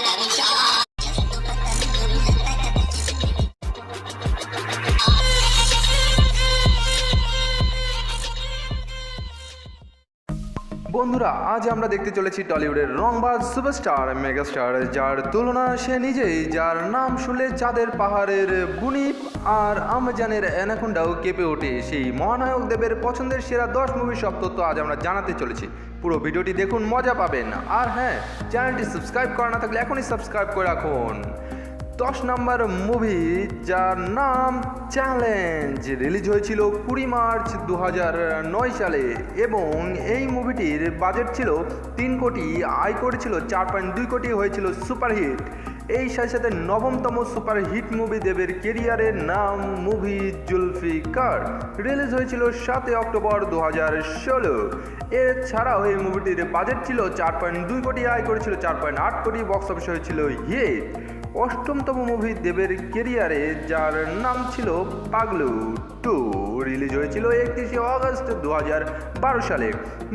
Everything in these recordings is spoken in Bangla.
来，我们笑。বন্ধুরা, আজ আমরা দেখতে চলেছি টলিউডের রংবাজ সুপারস্টার, মেগাস্টার, যার তুলনা সে নিজেই, যার নাম শুনলে চাঁদের পাহাড়ের বুনিপ আর আমাজানের অ্যানাকোন্ডাও কেঁপে ওঠে। সেই মহানায়ক দেবের পছন্দের সেরা দশ মুভির সব তথ্য আজ আমরা জানাতে চলেছি। পুরো ভিডিওটি দেখুন, মজা পাবেন। আর হ্যাঁ চ্যানেলটি সাবস্ক্রাইব করা না থাকলে এখনই সাবস্ক্রাইব করে রাখুন। দশ নম্বর মুভি যার নাম চ্যালেঞ্জ রিলিজ হয়েছিল কুড়ি মার্চ দু নয় সালে এবং এই মুভিটির বাজেট ছিল তিন কোটি, আয় করেছিল চার পয়েন্ট দুই কোটি, হয়েছিল সুপারহিট এই সাথে সাথে নবমতম সুপারহিট মুভি দেবের কেরিয়ারের নাম মুভি জুলফিকার রিলিজ হয়েছিল সাতই অক্টোবর দু হাজার ষোলো। এছাড়াও এই মুভিটির বাজেট ছিল চার পয়েন্ট দুই কোটি, আয় করেছিল চার পয়েন্ট আট কোটি বক্স অফিস হয়েছিল হিট অষ্টমতম মুভি দেবের কেরিয়ারে যার নাম ছিল পাগলু টু রিলিজ হয়েছিল একত্রিশে অগস্ট দু সালে।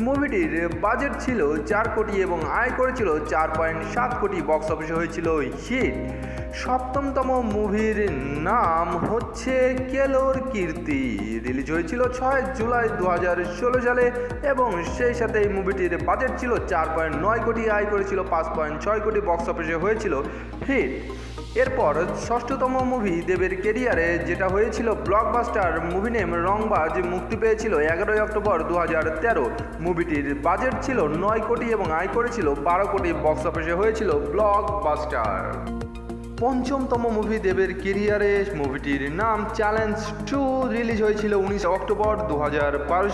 মুভিটির বাজেট ছিল চার কোটি এবং আয় করেছিল চার পয়েন্ট সাত কোটি বক্স অফিসে হয়েছিল হিট সপ্তমতম মুভির নাম হচ্ছে কেলোর কীর্তি। রিলিজ হয়েছিল ছয় জুলাই দু ষোলো সালে এবং সেই সাথে এই মুভিটির বাজেট ছিল চার পয়েন্ট নয় কোটি, আয় করেছিল পাঁচ পয়েন্ট ছয় কোটি বক্স অফিসে হয়েছিল। হিট এরপর ষষ্ঠতম মুভি দেবের কেরিয়ারে যেটা হয়েছিল ব্লকবাস্টার মুভি নেম রংবাজ মুক্তি পেয়েছিল এগারোই অক্টোবর দু তেরো। মুভিটির বাজেট ছিল নয় কোটি এবং আয় করেছিল বারো কোটি বক্স অফিসে হয়েছিল ব্লকবাস্টার পঞ্চমতম মুভি দেবের কেরিয়ারে মুভিটির নাম চ্যালেঞ্জ টু রিলিজ হয়েছিল উনিশ অক্টোবর দু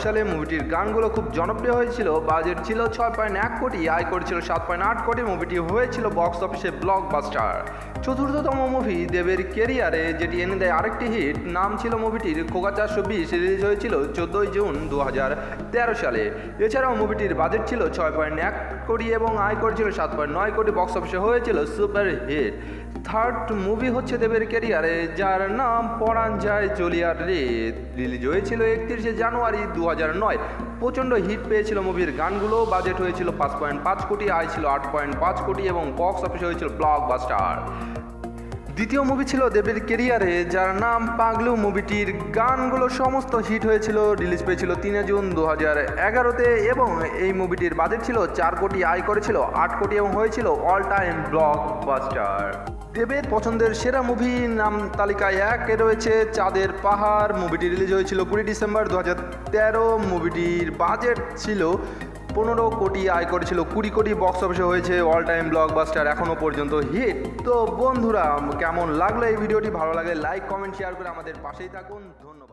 সালে। মুভিটির গানগুলো খুব জনপ্রিয় হয়েছিল। বাজেট ছিল ছয় পয়েন্ট এক কোটি, আয় করেছিল সাত পয়েন্ট আট কোটি। মুভিটি হয়েছিল বক্স অফিসে ব্লকবাস্টার চতুর্থতম মুভি দেবের কেরিয়ারে যেটি এনে দেয় আরেকটি হিট নাম ছিল মুভিটির খোকা চারশো বিশ রিলিজ হয়েছিল চোদ্দোই জুন দু সালে। এছাড়াও মুভিটির বাজেট ছিল ছয় পয়েন্ট এক কোটি এবং আয় করেছিল সাত পয়েন্ট নয় কোটি। বক্স অফিসে হয়েছিল সুপার হিট থার্ড মুভি হচ্ছে দেবের ক্যারিয়ারে, যার নাম পরাণ যায় জলিয়ার রে। রিলিজ হয়েছিল একত্রিশে জানুয়ারি দু নয়। প্রচণ্ড হিট পেয়েছিল মুভির গানগুলো, বাজেট হয়েছিল পাঁচ পয়েন্ট পাঁচ কোটি, আয় ছিল আট পয়েন্ট পাঁচ কোটি এবং বক্স অফিসে হয়েছিল ব্লকবাস্টার দ্বিতীয় মুভি ছিল দেবের কেরিয়ারে যার নাম পাগলু মুভিটির গানগুলো সমস্ত হিট হয়েছিল রিলিজ পেয়েছিল তিনে জুন দু হাজার এগারোতে এবং এই মুভিটির বাজেট ছিল চার কোটি, আয় করেছিল আট কোটি এবং হয়েছিল অল টাইম ব্লক বাস্টার দেবের পছন্দের সেরা মুভি নাম তালিকায় একে রয়েছে চাঁদের পাহাড়। মুভিটি রিলিজ হয়েছিল কুড়ি ডিসেম্বর দু হাজার তেরো মুভিটির বাজেট ছিল পনেরো কোটি আয় করেছিল, কুড়ি কোটি বক্স অফিসে হয়েছে অল টাইম ব্লকবাস্টার এখনও পর্যন্ত হিট তো বন্ধুরা, কেমন লাগল এই ভিডিওটি ভালো লাগে লাইক কমেন্ট শেয়ার করে আমাদের পাশেই থাকুন। ধন্যবাদ।